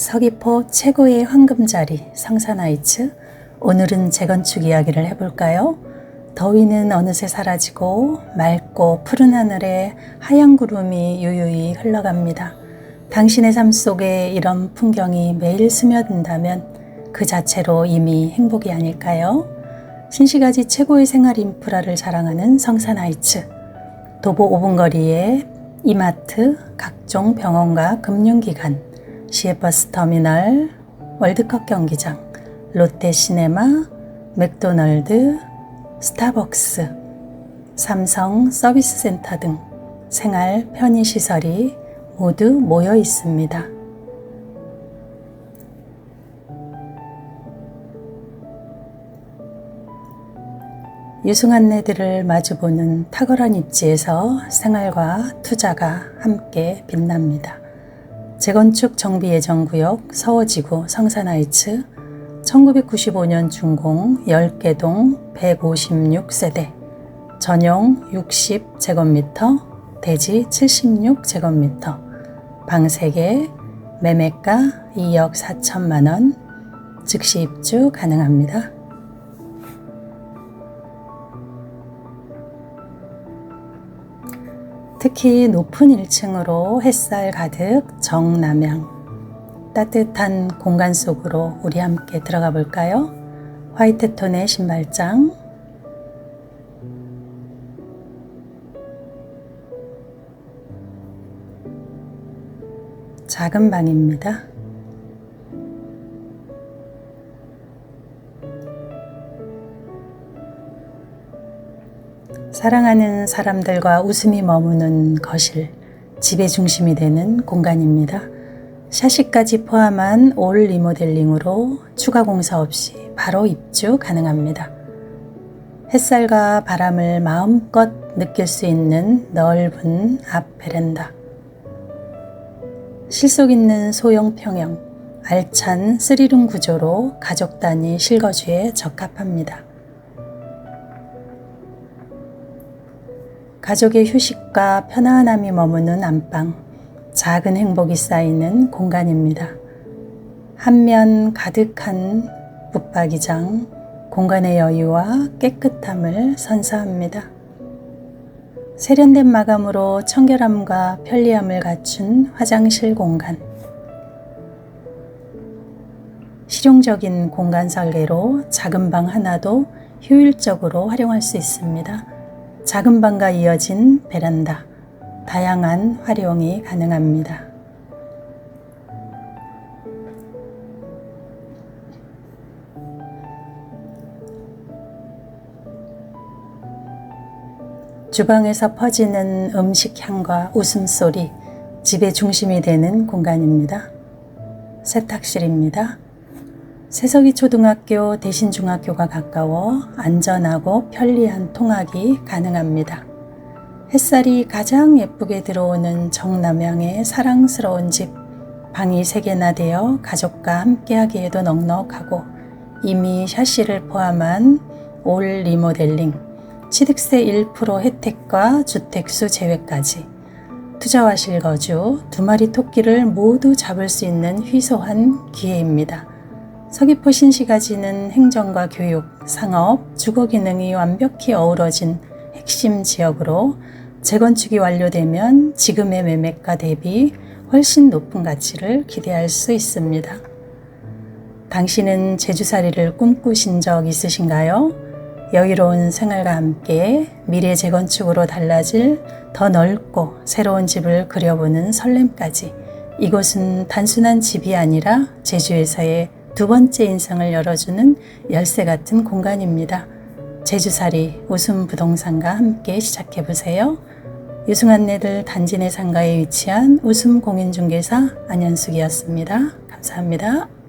서귀포 최고의 황금자리 성산하이츠 오늘은 재건축 이야기를 해볼까요? 더위는 어느새 사라지고 맑고 푸른 하늘에 하얀 구름이 유유히 흘러갑니다. 당신의 삶 속에 이런 풍경이 매일 스며든다면 그 자체로 이미 행복이 아닐까요? 신시가지 최고의 생활 인프라를 자랑하는 성산하이츠 도보 5분 거리에 이마트, 각종 병원과 금융기관, 시외버스 터미널, 월드컵 경기장, 롯데 시네마, 맥도널드, 스타벅스, 삼성 서비스 센터 등 생활 편의 시설이 모두 모여 있습니다. 유승 안내들을 마주보는 탁월한 입지에서 생활과 투자가 함께 빛납니다. 재건축 정비 예정 구역 서워지구 성산하이츠 1995년 준공 10개동 156세대 전용 60제곱미터 대지 76제곱미터 방 3개 매매가 2억 4천만원 즉시 입주 가능합니다. 특히 높은 1층으로 햇살 가득 정남향 따뜻한 공간 속으로 우리 함께 들어가 볼까요? 화이트 톤의 신발장 작은 방입니다. 사랑하는 사람들과 웃음이 머무는 거실, 집의 중심이 되는 공간입니다. 샤시까지 포함한 올 리모델링으로 추가 공사 없이 바로 입주 가능합니다. 햇살과 바람을 마음껏 느낄 수 있는 넓은 앞 베란다. 실속 있는 소형 평형, 알찬 스리룸 구조로 가족 단위 실거주에 적합합니다. 가족의 휴식과 편안함이 머무는 안방, 작은 행복이 쌓이는 공간입니다. 한면 가득한 붙박이장, 공간의 여유와 깨끗함을 선사합니다. 세련된 마감으로 청결함과 편리함을 갖춘 화장실 공간. 실용적인 공간 설계로 작은 방 하나도 효율적으로 활용할 수 있습니다. 작은 방과 이어진 베란다, 다양한 활용이 가능합니다. 주방에서 퍼지는 음식 향과 웃음소리, 집의 중심이 되는 공간입니다. 세탁실입니다. 세석이 초등학교 대신 중학교가 가까워 안전하고 편리한 통학이 가능합니다. 햇살이 가장 예쁘게 들어오는 정남향의 사랑스러운 집, 방이 3개나 되어 가족과 함께하기에도 넉넉하고 이미 샤시를 포함한 올 리모델링, 취득세 1% 혜택과 주택수 제외까지 투자와 실거주, 두 마리 토끼를 모두 잡을 수 있는 휘소한 기회입니다. 서귀포 신시가지는 행정과 교육, 상업, 주거 기능이 완벽히 어우러진 핵심 지역으로 재건축이 완료되면 지금의 매매가 대비 훨씬 높은 가치를 기대할 수 있습니다. 당신은 제주살이를 꿈꾸신 적 있으신가요? 여유로운 생활과 함께 미래 재건축으로 달라질 더 넓고 새로운 집을 그려보는 설렘까지 이곳은 단순한 집이 아니라 제주에서의 두 번째 인생을 열어주는 열쇠 같은 공간입니다. 제주살이 웃음 부동산과 함께 시작해 보세요. 유승한네들 단지 내 상가에 위치한 웃음 공인중개사 안현숙이었습니다. 감사합니다.